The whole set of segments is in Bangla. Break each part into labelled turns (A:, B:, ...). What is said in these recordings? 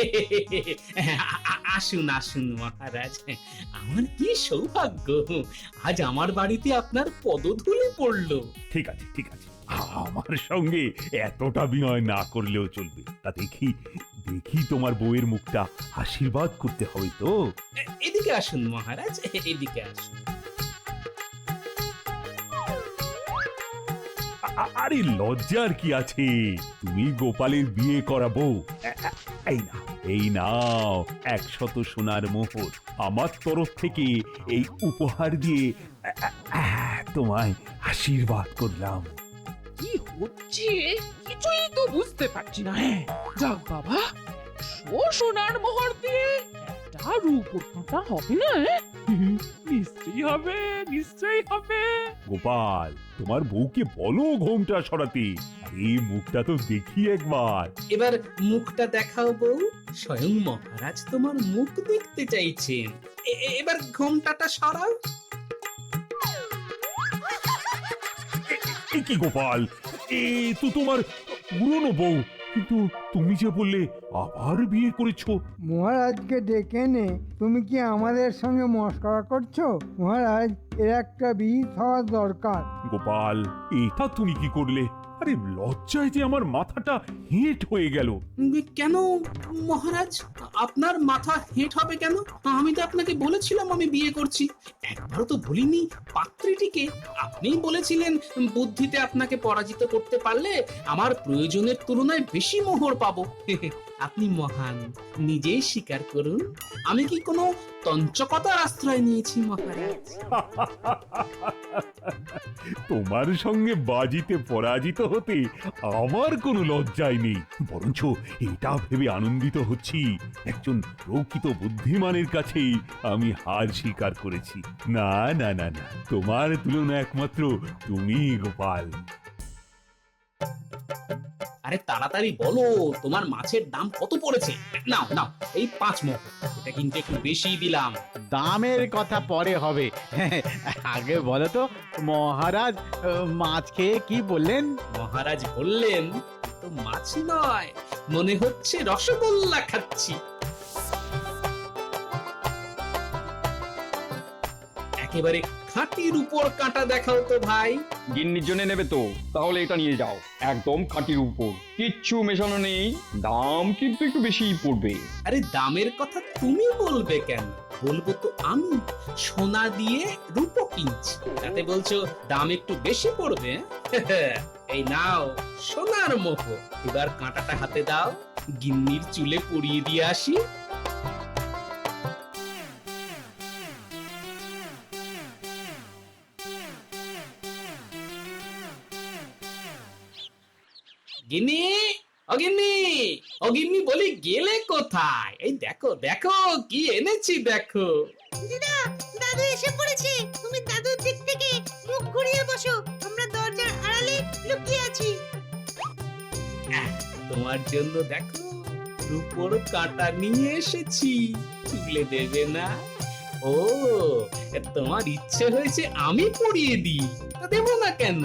A: আসুন আসুন মহারাজ। আমার কি সৌভাগ্য? আজ আমার বাড়িতে আপনার পদধূলি পড়ল।
B: ঠিক আছে ঠিক আছে। আমার সঙ্গে এতটা বিনয় না করলেও চলবে। তা দেখি দেখি তোমার বউয়ের মুখটা আশীর্বাদ করতে হবে তো।
A: এদিকে আসুন মহারাজ এদিকে আসুন।
B: আরে লজ্জার কি আছে? তুমি গোপালের বিয়ে করাবো। এই না এই নাও, একশত সোনার মোহর। আমার তরফ থেকে এই উপহার দিয়ে তোমায় আশীর্বাদ করলাম।
C: কি হচ্ছে? কিছুই তো বুঝতে পারছি না হ্যাঁ। যাক বাবা সোনার মোহর দিয়ে একটা রূপোর হবে না হ্যাঁ? নিশ্চয়ই হবে নিশ্চয়ই হবে।
B: গোপাল তোমার বউকে বলো ঘোমটা সরাতে। এই মুখটা তো দেখি একবার।
A: এবার মুখটা দেখাও বউ। স্বয়ং মহারাজ তোমার মুখ দেখতে চাইছেন। এ- এ- এবার ঘোমটাটা সরাও।
B: এ কি গোপাল? এ তো তোমার পুরনো বউ। কিন্তু তুমি যে বললে আবার বিয়ে করেছ।
D: মহারাজকে ডেকে নে। তুমি কি আমাদের সঙ্গে মস্করা করছ? মহারাজ এর একটা বিহিত হওয়ার দরকার।
B: গোপাল এটা তুমি কি করলে? আরে লজ্জায় যে আমার মাথাটা হেঁট হয়ে গেল।
A: কেন মহারাজ? আপনার মাথা হেঁট হবে কেন? আমি তো আপনাকে বলেছিলাম আমি বিয়ে করছি। একবারও তো বলিনি পাত্রীটিকে আপনিই বলেছিলেন বুদ্ধিতে আপনাকে পরাজিত করতে পারলে আমার প্রয়োজনের তুলনায় বেশি মোহর পাবো। আপনি মহান, নিজেই স্বীকার করুন। আমি কি কোনো তঞ্চকতার আশ্রয় নিয়েছি, মহারাজ?
B: তোমার সঙ্গে বাজিতে পরাজিত হতে আমার কোনো লজ্জাই নেই। বরঞ্চ এটা ভেবে আনন্দিত হচ্ছি। একজন প্রকৃত বুদ্ধিমানের কাছেই আমি হার স্বীকার করেছি। না না না না, তোমার তুলনা একমাত্র তুমি গোপাল।
A: আরে তাড়াতাড়ি বলো তোমার মাছের দাম কত পড়েছে? নাও নাও এই পাঁচ মোহর এটা কিন্তু একটু বেশি দিলাম।
E: দামের কথা পরে হবে। আগে বলো তো মহারাজ আহ, মাছ খেয়ে কি বললেন?
A: মহারাজ বললেন তো মাছ নয় মনে হচ্ছে রসগোল্লা খাচ্ছি। একেবারে খাঁটির উপর কাঁটা দেখাও তো ভাই।
F: গিন্নির জন্য নেবে তো তাহলে এটা নিয়ে যাও। একদম খাঁটির উপর। কিচ্ছু মেশানো নেই দাম কিন্তু একটু বেশিই পড়বে।
A: আরে দামের কথা তুমি বলবে কেন? বলব তো আমি সোনা দিয়ে রূপো কিনছি। তাতে বলছো দাম একটু বেশি পড়বে এই নাও সোনার মোহ এবার কাঁটাটা হাতে দাও গিন্নির চুলে পরিয়ে দিয়ে আসি। গিন্নি অগিন্নি অগিন্নি বলি গেলে কোথায়? এই দেখো দেখো কি এনেছি দেখো।
G: দিদা দাদু এসে পড়েছে। তুমি দাদুর দিক থেকে মুখ ঘুরিয়ে বসো। আমরা দরজার আড়ালে লুকিয়ে আছি।
A: তোমার জন্য দেখো রূপোর কাঁটা নিয়ে এসেছি। তুলে দেবে না? ও তোমার ইচ্ছে হয়েছে আমি পরিয়ে দিই। তা দেবো না কেন?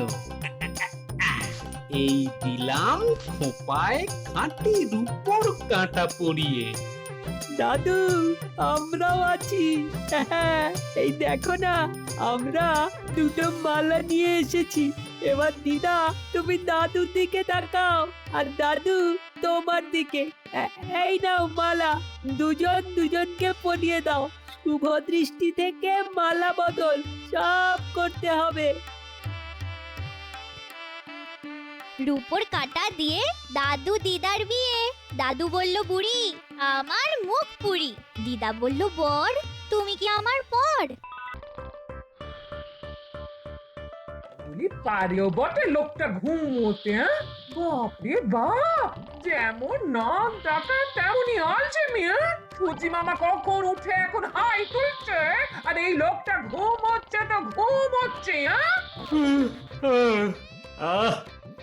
A: এই দিলাম খোপায় খাঁটি রূপোর কাঁটা পরিয়ে।
H: দাদু, আমরাও আছি। হ্যাঁ এই দেখো না, আমরা দুটো মালা নিয়ে এসেছি। এবার দিদা, তুমি দাদুর দিকে তাকাও। আর দাদু, তোমার দিকে। এই নাও মালা, দুজন দুজনকে পরিয়ে দাও। শুভ দৃষ্টি থেকে মালা বদল, সব করতে হবে।
I: রূপোর কাটা দিয়ে দাদু দিদার বিয়ে। দাদু বলল বুড়ি আমার মুখ পুরি দিদা বলল বর তুমি কি আমার পর?
C: বলি পারেও বটে লোকটা ঘুমোতে হ্যাঁ? বাপরে বাপ যেমন নাক ডাকা তেমনই আলছে মিয়া ফুচি মামা কখন উঠে এখন হাই তুলছে আর এই লোকটা ঘুমোচ্ছে তো ঘুমোচ্ছে হ্যাঁ?
A: আহ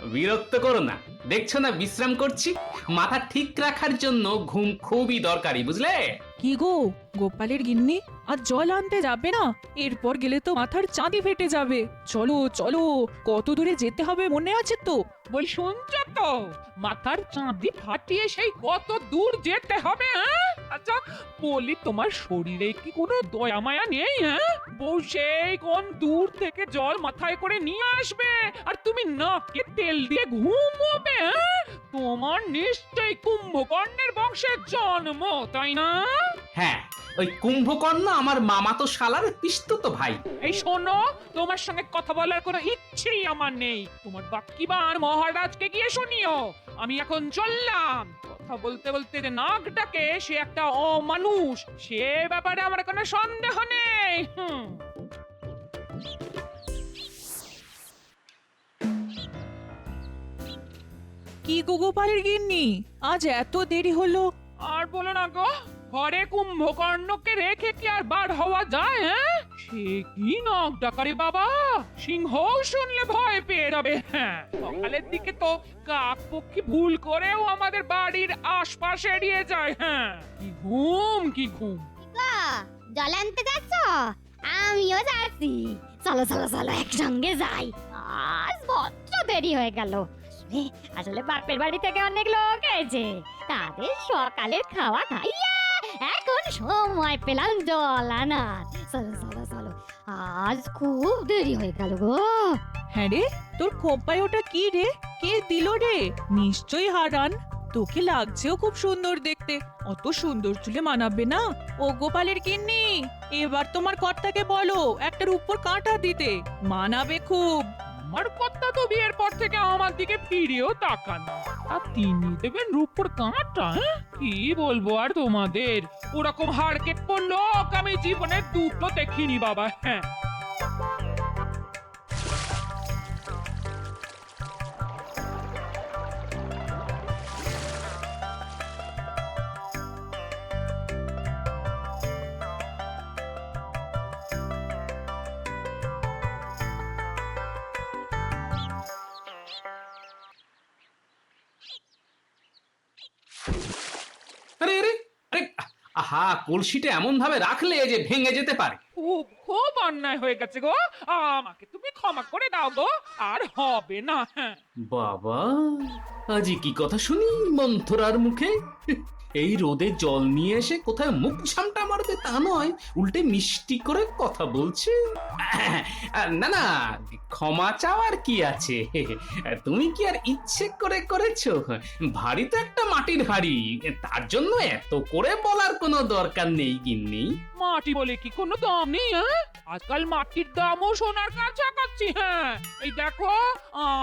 A: বিরক্ত করো না। দেখছ না বিশ্রাম করছি। মাথা ঠিক রাখার জন্য ঘুম খুবই দরকারি বুঝলে?
J: কি গো গোপালের গিন্নি? আর জল আনতে যাবে না? এরপর গেলে তো মাথার চাঁদি ফেটে যাবে। চলো চলো কত দূরে যেতে হবে মনে আছে তো?
C: বল শুনছ তো? মাথার চাঁদি ফাটিয়ে সেই কত দূর যেতে হবে হ্যাঁ? আচ্ছা বলি তোমার শরীরে কি কোনো দয়া মায়া নেই হ্যাঁ? বউ সেই কোন দূর থেকে জল মাথায় করে নিয়ে আসবে আর তুমি নাকে তেল দিয়ে ঘুমোবে হ্যাঁ? তোমার নিশ্চয়ই কুম্ভকর্ণের বংশের জন্ম তাই না?
A: হ্যাঁ ওই কুম্ভকর্ণ আমার মামাতো শালার পিস্তুত ভাই।
C: এই শোনো তোমার সঙ্গে কথা বলার কোনো ইচ্ছেই আমার নেই। তোমার বাক্যিবার মহারাজকে গিয়ে শুনিও আমি এখন চললাম। কথা বলতে বলতে যে নাক ডাকে সে একটা অমানুষ সে ব্যাপারে আমার কোনো সন্দেহ নেই। হুম।
J: কি গোপালের গিন্নি? আজ এত দেরি হলো।
C: আর বলো না গো ঘরে কুম্ভকর্ণকে রেখে কি আর বার হওয়া যায় হ্যাঁ? সে কি নাক ডাকারে বাবা? সিংহ শুনলে ভয় পেয়ে যাবে হ্যাঁ? সকালের দিকে তো কাক পক্ষী ভুল করেও আমাদের বাড়ির আশপাশ এড়িয়ে যায় হ্যাঁ? কি ঘুম কি ঘুম।
I: গা, জল আনতে যাচ্ছ? আমিও যাচ্ছি। চলো চলো চলো একসঙ্গে যাই। আজ বড্ড দেরি হয়ে গেল। আসলে বাপের বাড়ি থেকে অনেক লোক এসেছে। তাদের সকালের খাওয়া খাইয়া এখন সময় পেলাম জল আনার। চলো চলো চলো। আজ খুব দেরি হয়ে গেল গো।
J: হ্যাঁ রে, তোর খোপায় ওটা কি রে? কে দিল রে? নিশ্চয়ই হারান। তোকে লাগছেও খুব সুন্দর দেখতে। অত সুন্দর চুলে মানাবে না। ও গোপালের কিন্নি, এবার তোমার কর্তাকে বলো একটার উপর কাঁটা দিতে। মানাবে খুব।
C: আমার কথা তো বিয়ের পর থেকে আমার দিকে ফিরেও তাকান। আর তিনি দেবেন রূপর কাঁটা হ্যাঁ? কি বলব আর তোমাদের? ওরকম হারকেট লোক আমি জীবনে দুটো দেখিনি বাবা হ্যাঁ।
A: আহা কলসিটা এমন ভাবে রাখলে যে ভেঙে যেতে পারে।
C: ও খুব অন্যায় হয়ে গেছে গো। আমাকে তুমি ক্ষমা করে দাও গো আর হবে না। হ্যাঁ
A: বাবা আজি কি কথা শুনি মন্থরার মুখে? এই রোদে জল নিয়ে এসে কোথায় মুখ ঝামটা মারবে তা নয়, উল্টে মিষ্টি করে কথা বলছে। না না, ক্ষমা চাওয়ার কি আছে? তুমি কি আর ইচ্ছে করে করেছ? ভারী তো একটা মাটির হাড়ি, তার জন্য এত করে বলার কোনো দরকার নেই, গিন্নি।
C: মাটি বলে কি কোনো দাম নেই হ্যাঁ? আজকাল মাটির দামও সোনার কাছাকাছি হ্যাঁ? এই দেখো,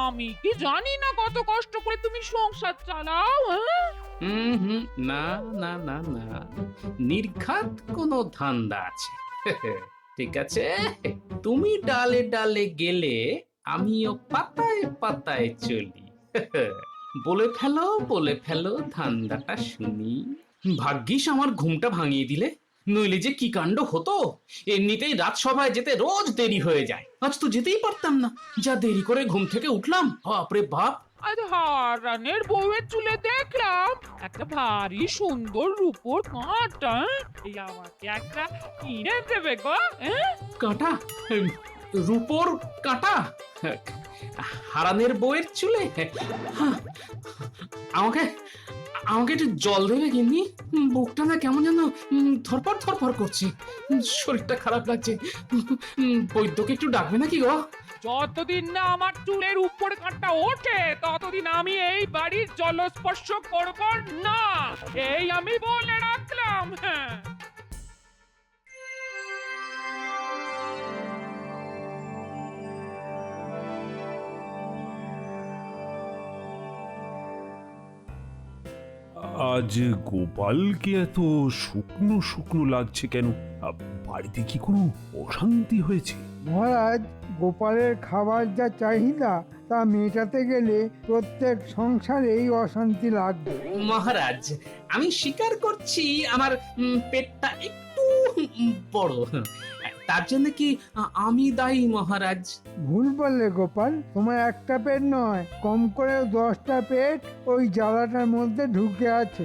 C: আমি কি জানি না কত কষ্ট করে তুমি সংসার চালাও হ্যাঁ?
A: হুম না না না না নির্ঘাত কোনো ধান্দা আছে ঠিক আছে তুমি ডালে ডালে গেলে আমিও পাতায় পাতায় চলি বলে ফেলো বলে ফেলো ধান্দাটা শুনি ভাগ্যিস আমার ঘুমটা ভাঙিয়ে দিলে নইলে যে কি কাণ্ড হতো এমনিতেই রাজসভায় যেতে রোজ দেরি হয়ে যায় আজ তো যেতেই পারতাম না যা দেরি করে ঘুম থেকে উঠলাম বাপরে বাপ
C: আজ হারানের বউয়ের চুলে দেখলাম। একটা ভারী সুন্দর রূপোর কাঁটা হ্যাঁ? এই আমাকে একটা কিনে দেবে গো হ্যাঁ?
A: কাঁটা? এম, রূপোর কাঁটা? হারানের বইয়ের চুলে? হ্যাঁ, আমাকে আমাকে একটু জল দেবে গিন্নি? বুকটা না কেমন যেন উম, ধরপড় ধরপড় করছে। শরীরটা খারাপ লাগছে। বৈদ্যকে একটু ডাকবে নাকি গো?
C: যতদিন না আমার চুলের উপর কাঁটা ওঠে ততদিন আমি এই বাড়ির জলস্পর্শ করব না। এই আমি বলে রাখলাম হ্যাঁ।
B: আজ গোপালকে এত শুকনো শুকনো লাগছে কেন? বাড়িতে কি কোনো অশান্তি হয়েছে?
D: মহারাজ গোপালের খাবার যা চাহিদা তা মেটাতে গেলে প্রত্যেক সংসারেই অশান্তি লাগবে।
A: মহারাজ আমি স্বীকার করছি আমার উম, পেটটা একটু বড়। তার জন্য কি আমি দায়ী মহারাজ?
D: ভুল বললে গোপাল তোমার একটা পেট নয় কম করে দশটা পেট ওই জ্বালাটার মধ্যে ঢুকে আছে।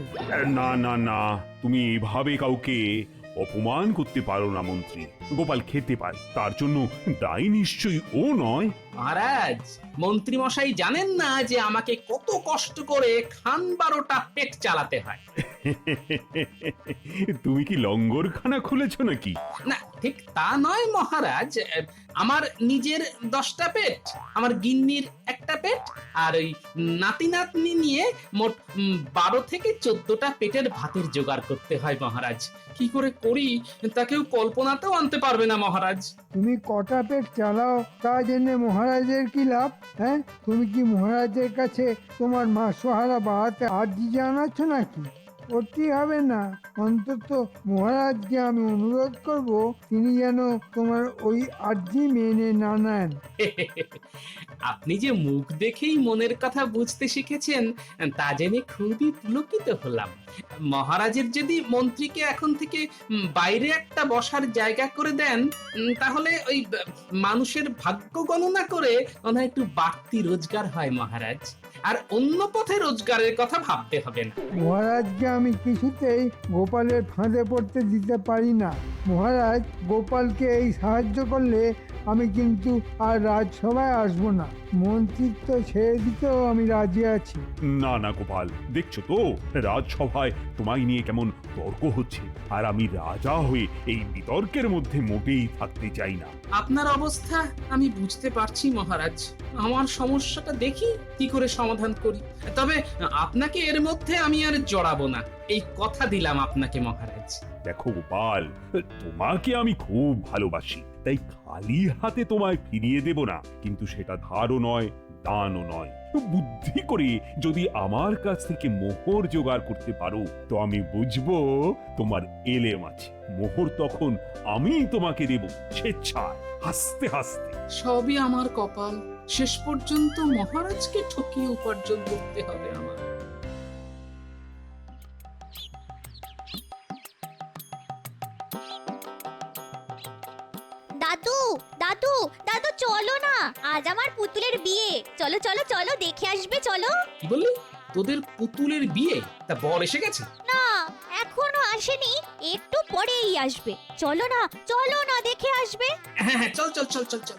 B: না না না তুমি এভাবে কাউকে অপমান করতে পারো না মন্ত্রী। গোপাল খেতে পায়। তার জন্য দায়ী নিশ্চয়ই ও নয়।
A: মহারাজ মন্ত্রী মশাই জানেন না যে আমাকে কত কষ্ট করে খান বারোটা পেট চালাতে হয়।
B: তুমি কি লঙ্গরখানা খুলেছ নাকি?
A: না ঠিক তা নয় মহারাজ। আমার নিজের দশটা পেট আমার গিন্নির একটা পেট আর ওই নাতি নাতনি নিয়ে মোট বারো থেকে চোদ্দটা পেটের ভাতের জোগাড় করতে হয় মহারাজ। কি করে করি? তাকেও কল্পনাতেও আনতে পারবে না মহারাজ।
D: তুমি কটা পেট চালাও তা জেনে মহারাজের কি লাভ হ্যাঁ? তুমি কি মহারাজের কাছে তোমার মা সোহারা বাড়াতে আর্জি জানাচ্ছ নাকি? করতেই হবে না। অন্তত মহারাজকে আমি অনুরোধ করব, তিনি যেন তোমার ওই আর্জি মেনে না নেন।
A: আপনি যে মুখ দেখেই মনের কথা বুঝতে শিখেছেন, তা জেনে খুবই পুলকিত হলাম। মহারাজের যদি মন্ত্রীকে এখন থেকে বাইরে একটা বসার জায়গা করে দেন তাহলে ওই মানুষের ভাগ্য গণনা করে ওনার একটু বাড়তি রোজগার হয় মহারাজ। আর অন্য পথে রোজগারের কথা ভাবতে হবে না।
D: মহারাজকে আমি কিছুতেই গোপালের ফাঁদে পড়তে দিতে পারি না। মহারাজ, গোপালকে এই সাহায্য করলে আমি কিন্তু আর রাজসভায় আসব না। মন্ত্রিত্ব ছেড়ে দিতেও আমি রাজি আছি।
B: না না গোপাল। দেখছ তো রাজসভায় তোমায় নিয়ে কেমন তর্ক হচ্ছে। আর আমি রাজা হয়ে এই বিতর্কের মধ্যে মোটেই থাকতে চাই না।
A: আপনার অবস্থা আমি বুঝতে পারছি মহারাজ। আমার সমস্যাটা দেখি কি করে সমাধান করি। তবে আপনাকে এর মধ্যে আমি আর জড়াবো না। এই কথা দিলাম আপনাকে মহারাজ।
B: দেখো গোপাল তোমাকে আমি খুব ভালোবাসি। তাই খালি হাতে তোমায় ফিরিয়ে দেব না। কিন্তু সেটা ধারও নয়, দানও নয়। বুদ্ধি করে যদি আমার কাছ থেকে মোহর জোগাড় করতে পারো, তো আমি বুঝব তোমার এলেম আছে। মোহর তখন আমি তোমাকে দেব, স্বেচ্ছায়, হাসতে হাসতে।
A: সবই আমার কপাল। শেষ পর্যন্ত মহারাজকে ঠকিয়ে উপার্জন করতে হবে আমার।
I: চলো চলো চলো দেখে আসবে চলো।
A: কি বললি তোদের পুতুলের বিয়ে? তা বর এসে গেছে?
I: না এখনও আসেনি একটু পরেই আসবে। চলো না চলো না দেখে আসবে।
A: হ্যাঁ হ্যাঁ চল চল চল চল চল।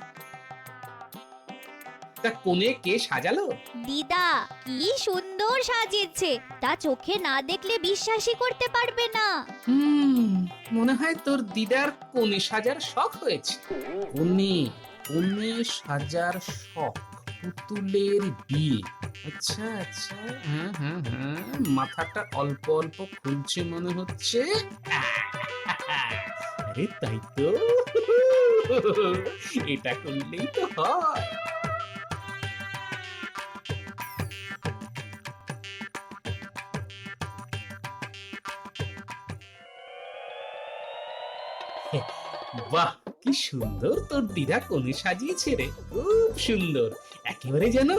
A: তা কোনে কে সাজালো?
I: দিদা কি সুন্দর সাজিয়েছে। তা চোখে না দেখলে বিশ্বাসই করতে পারবে না।
A: হুম মনে হয় তোর দিদার কোণে সাজার শখ হয়েছে। কোণে কোণে সাজার শখ। পুতুলের বিয়ে। আচ্ছা আচ্ছা। হ্যাঁ হ্যাঁ হ্যাঁ মাথাটা অল্প অল্প খুলছে মনে হচ্ছে। আরে, তাই তো। এটা করলেই তো হয়। বাহ, কি সুন্দর তোর দিদা কোণে সাজিয়েছে রে। খুব সুন্দর। একেবারে যেন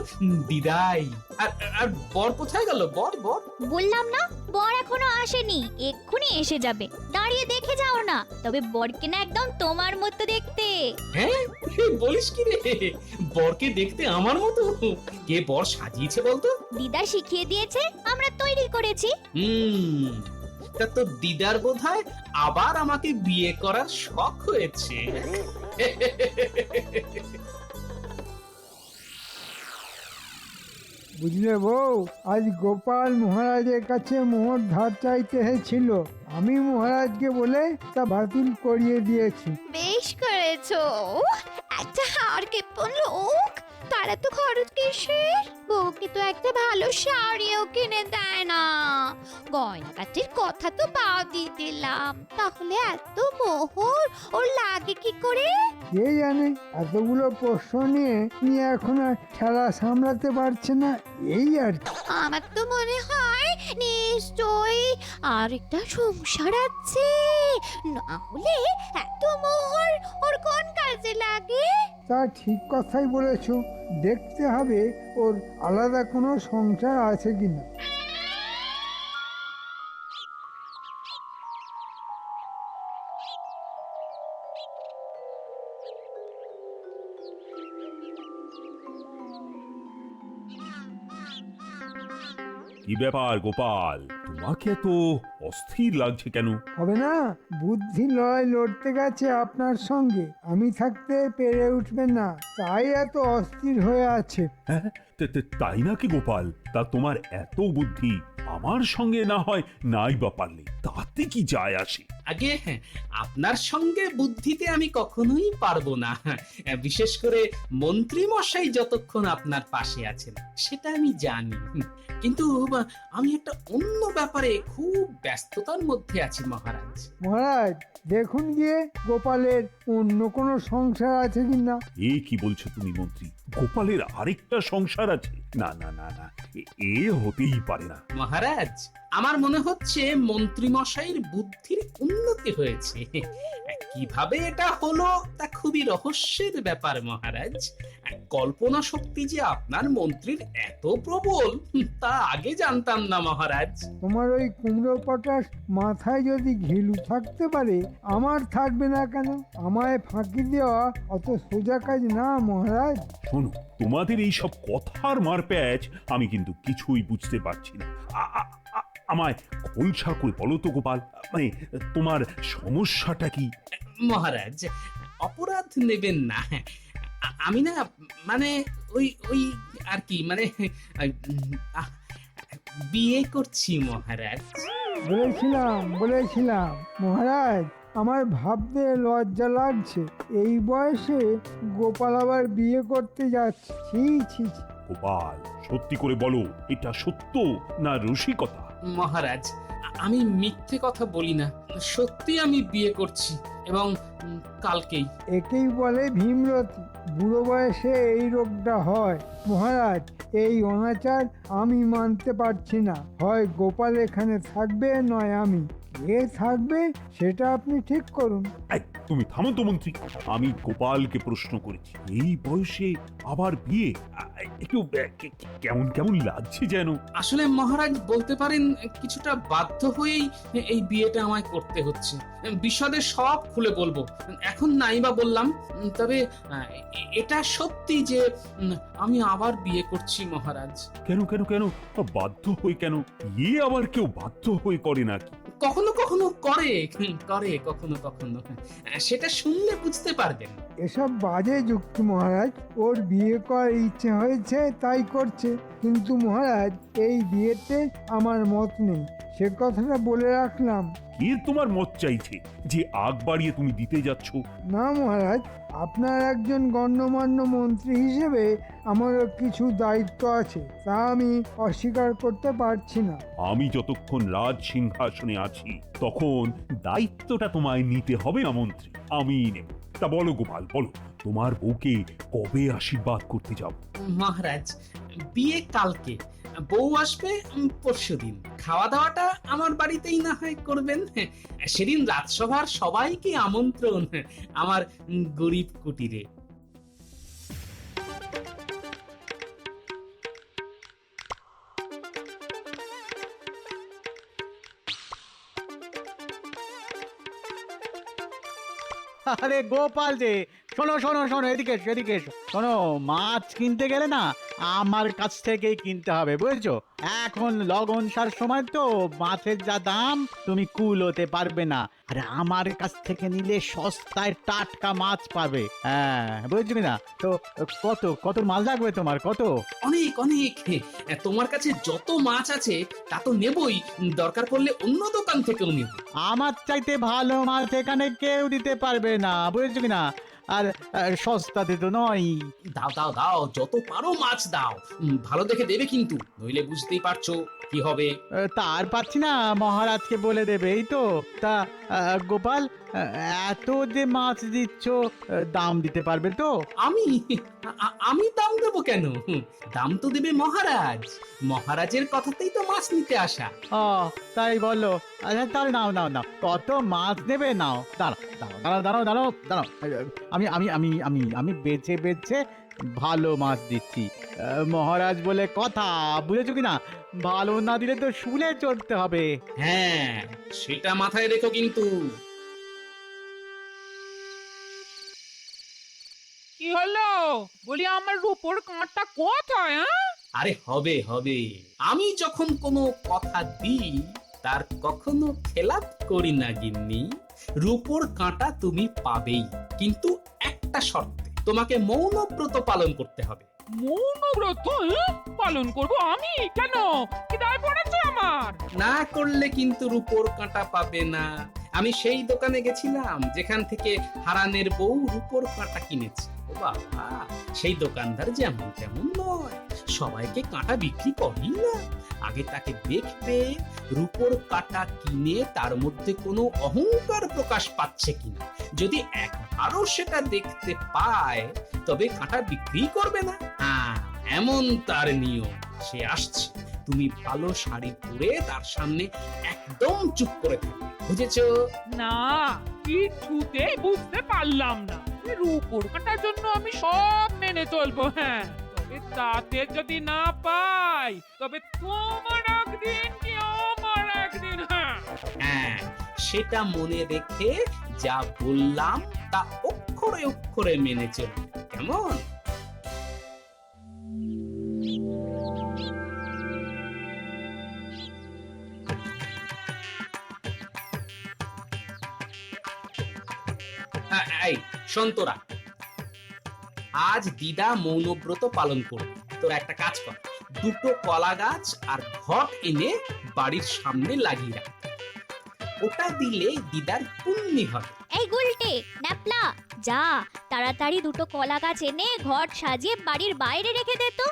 A: দিদাই আর আর বর কোথায় গেল? বর বর?
I: বললাম না বর এখনও আসেনি। এক্ষুনি এসে যাবে। দাঁড়িয়ে দেখে যাও না। তবে বরকে না একদম তোমার মতো দেখতে।
A: হ্যাঁ? বলিস কি রে? বরকে দেখতে আমার মতো? কে বর সাজিয়েছে বলতো?
I: দিদা শিখিয়ে দিয়েছে আমরা তৈরি করেছি।
A: হুম তা তো দিদার বোধহয় আবার আমাকে বিয়ে করার শখ হয়েছে।
D: বুঝলে বউ, আজ গোপাল মহারাজের কাছে মোহর ধার চাইতে এসেছিল। আমি মহারাজকে বলে তা বাতিল করিয়ে দিয়েছি।
I: বেশ করেছ। একটা হার কেপন লোক? তারা তো খরচ কিসের? বউকে তো একটা ভালো শাড়িও কিনে দেয় না। গয়নাগাটির কথা তো বাদই দিলাম। তাহলে এত মোহর ওর লাগে কি করে?
D: কে জানে এতগুলো প্রশ্ন নিয়ে নিয়ে এখন আর খেলা সামলাতে পারছে না এই আর কি।
I: আমার তো মনে হয় নিশ্চয়ই আর একটা সংসার আছে। না হলে এত মোহর ওর কোন কাজে লাগে?
D: তা ঠিক কথাই বলেছ। দেখতে হবে ওর আলাদা কোনো সংসার আছে কিনা।
B: কি ব্যাপার গোপাল? তোমাকে তো অস্থির লাগছে কেন?
D: হবে না বুদ্ধি লড়াই লড়তে গেছে আপনার সঙ্গে। আমি থাকতে পেরে উঠবেন না তাই এত অস্থির হয়ে আছে।
B: হ্যাঁ তা- তা- তাই নাকি গোপাল? তা তোমার এত বুদ্ধি আমার সঙ্গে না হয় নাই বা পারলে তাতে কি যায় আসে?
A: আগে হ্যাঁ, আপনার সঙ্গে বুদ্ধিতে আমি কখনোই পারব না। বিশেষ করে মন্ত্রী মশাই যতক্ষণ আপনার পাশে আছেন সেটা আমি জানি। কিন্তু আমি একটা অন্য ব্যাপারে খুব ব্যস্ততার মধ্যে আছি মহারাজ।
D: মহারাজ দেখুন গিয়ে গোপালের অন্য কোনো সংসার আছে কিনা
B: এ কি বলছো তুমি মন্ত্রী? গোপালের আরেকটা সংসার আছে? না না না না এ- হতেই পারে না।
A: মহারাজ আমার মনে হচ্ছে মন্ত্রী মশাইয়ের বুদ্ধির উন্নতি হয়েছে। কীভাবে এটা হলো তা খুবই রহস্যের ব্যাপার মহারাজ। কল্পনা শক্তি যে আপনার মন্ত্রীর এত প্রবল তা আগে জানতাম না মহারাজ।
D: তোমার ওই কুমড়ো পটাশ মাথায় যদি ঘিলু থাকতে পারে আমার থাকবে না কেন? আমায় ফাঁকি দেওয়া অত সোজা কাজ না মহারাজ।
B: শোনো তোমাদের এই সব কথার মারপ্যাচ আমি কিন্তু কিছুই বুঝতে পারছি না। আমায় খোলসা করে বলো তো গোপাল মানে তোমার সমস্যাটা কি?
A: মহারাজ অপরাধ নেবেন না। আমি না মানে ওই ওই আর কি মানে আহ, বিয়ে করছি মহারাজ।
D: বলেছিলাম বলেছিলাম মহারাজ আমার ভাবতে লজ্জা লাগছে। এই বয়সে গোপাল আবার বিয়ে করতে যাচ্ছে। ছি ছি।
B: গোপাল সত্যি করে বলো এটা সত্য না রসিকতা?
A: মহারাজ আমি মিথ্যে কথা বলি না সত্যি আমি বিয়ে করছি এবং কালকেই।
D: একেই বলে ভীমরতি বুড়ো বয়সে এই রোগটা হয়। মহারাজ এই অনাচার আমি মানতে পারছি না। হয় গোপাল এখানে থাকবে নয় আমি। এ থাকবে সেটা আপনি ঠিক করুন।
B: তুমি থামো তো মন্ত্রী। আমি গোপালকে প্রশ্ন করেছি। এই বয়সে আবার বিয়ে? একটু কেমন কেমন লাগছে যেন?
A: আসলে মহারাজ বলতে পারেন কিছুটা বাধ্য হয়েই এই বিয়েটা আমায় করতে হচ্ছে। বিশদে সব খুলে বলব। এখন বললাম তবে এটা সত্যি যে আমি আবার বিয়ে করছি মহারাজ।
B: কেন কেন কেন? বাধ্য হয়ে কেন? ইয়ে আবার কেউ বাধ্য হয়ে করে নাকি?
A: কখনো কখনো করে করে কখনো কখনো। সেটা শুনলে বুঝতে পারবেন।
D: এসব বাজে যুক্তি মহারাজ ওর বিয়ে করার ইচ্ছে হয়েছে তাই করছে। কিন্তু মহারাজ এই বিয়েতে আমার মত নেই। সে কথাটা বলে রাখলাম।
B: কে তোমার মত চাইছে? যে আগ বাড়িয়ে তুমি দিতে যাচ্ছ?
D: না মহারাজ আপনার একজন গণ্যমান্য মন্ত্রী হিসেবে আমারও কিছু দায়িত্ব আছে তা আমি অস্বীকার করতে পারছি না।
B: আমি যতক্ষণ রাজ সিংহাসনে আছি তখন দায়িত্বটা তোমায় নিতে হবে না মন্ত্রী। আমি নেব। তা বলো গোপাল বলো তোমার বউকে কবে আশীর্বাদ করতে যাব?
A: মহারাজ বিয়ে কালকে। বউ আসবে পরশু দিন। খাওয়া দাওয়াটা আমার বাড়িতেই না হয় করবেন। সেদিন রাজসভার সবাইকে আমন্ত্রণ আমার গরিব কুটিরে।
E: আরে গোপাল যে, শোনো শোনো শোনো, এদিকে এদিকে শোনো, মাছ কিনতে গেলে না আমার কাছ থেকেই কিনতে হবে বুঝেছ? এখন লগন সার সময় তো মাছের যা দাম তুমি কুল হতে পারবে না। আরে আমার কাছ থেকে নিলে সস্তায় টাটকা মাছ পাবে। হ্যাঁ বুঝছ না তো কত কত মাছ লাগবে তোমার? কত?
A: অনেক অনেক। তোমার কাছে যত মাছ আছে তা তো নেবই। দরকার পড়লে অন্য দোকান থেকেও নেব।
E: আমার চাইতে ভালো মাছ এখানে কেউ দিতে পারবে না বুঝছ না আর আর সস্তাতে তো নয়।
A: দাও দাও দাও যত পারো মাছ দাও। উম, ভালো দেখে দেবে কিন্তু নইলে বুঝতেই পারছ কি হবে।
E: আহ, তার পাচ্ছি না মহারাজকে বলে দেবে এই তো। তা আহ, গোপাল এত যে মাছ দিচ্ছ দাম দিতে পারবে তো?
A: আমি? আ- আমি দাম দেবো কেন? দাম তো দেবে মহারাজ। মহারাজের কথাতেই তো মাছ নিতে আসা।
E: ও তাই বলো। আচ্ছা তাহলে নাও নাও নাও। কত মাছ নেবে নাও? দাঁড়াও দাঁড়াও দাঁড়াও দাঁড়াও দাঁড়াও দাঁড়াও। আমি আমি আমি আমি আমি বেছে বেছে ভালো মাছ দিচ্ছি। আহ, মহারাজ বলে কথা বুঝেছ কি না? ভালো না দিলে তো শুলে চড়তে হবে।
A: হ্যাঁ সেটা মাথায় রেখো কিন্তু।
J: হলো? বলি আমার রূপোর কোথায় হ্যাঁ?
A: আরে হবে হবে। আমি যখন কোনো কথা দিই তার কখনো খেলাপ করি না গিন্নি। রূপোর কাঁটা তুমি পাবেই কিন্তু একটা শর্তে তোমাকে মৌনব্রত পালন করতে হবে।
C: মৌনব্রত হ্যাঁ? পালন করব আমি? কেন? কি দায় পড়েছে আমার?
A: না করলে কিন্তু রূপোর কাঁটা পাবে না। আমি সেই দোকানে গেছিলাম, যেখান থেকে হারানের বউ রূপোর কাঁটা কিনেছে। ও বাবা, সেই দোকানদার যেমন তেমন নয়। সবাইকে কাঁটা বিক্রি করেই না। আগে তাকে দেখবে, রূপোর কাঁটা কিনে তার মধ্যে কোনো অহংকার প্রকাশ পাচ্ছে কিনা। যদি একবারও সেটা দেখতে পায়, তবে কাঁটা বিক্রি করবে না। হ্যাঁ এমন তার নিয়ম। সে আসছে। তুমি ভালো শাড়ি পরে তার সামনে একদম চুপ করে থাকবে বুঝেছ?
C: না কিছুতে বুঝতে পারলাম না। রূপোর কাটার জন্য আমি সব মেনে চলবো হ্যাঁ। তবে তাতে যদি না পাই তবে তোমার একদিন কি আমার একদিন হ্যাঁ।
A: হ্যাঁ সেটা মনে রেখে যা বললাম তা অক্ষরে অক্ষরে মেনে চলবে কেমন? সন্তরা আজ দিদা মৌনব্রত পালন করবে। তোর একটা কাজ কর, দুটো কলা গাছ আর ঘট এনে বাড়ির সামনে লাগিয়ে রাখ। ওটা দিলে দিদার পুণ্যি হবে।
I: এই গুলটে, ন্যাপলা, যা, তাড়াতাড়ি দুটো কলা গাছ এনে ঘট সাজিয়ে বাড়ির বাইরে রেখে দে তো।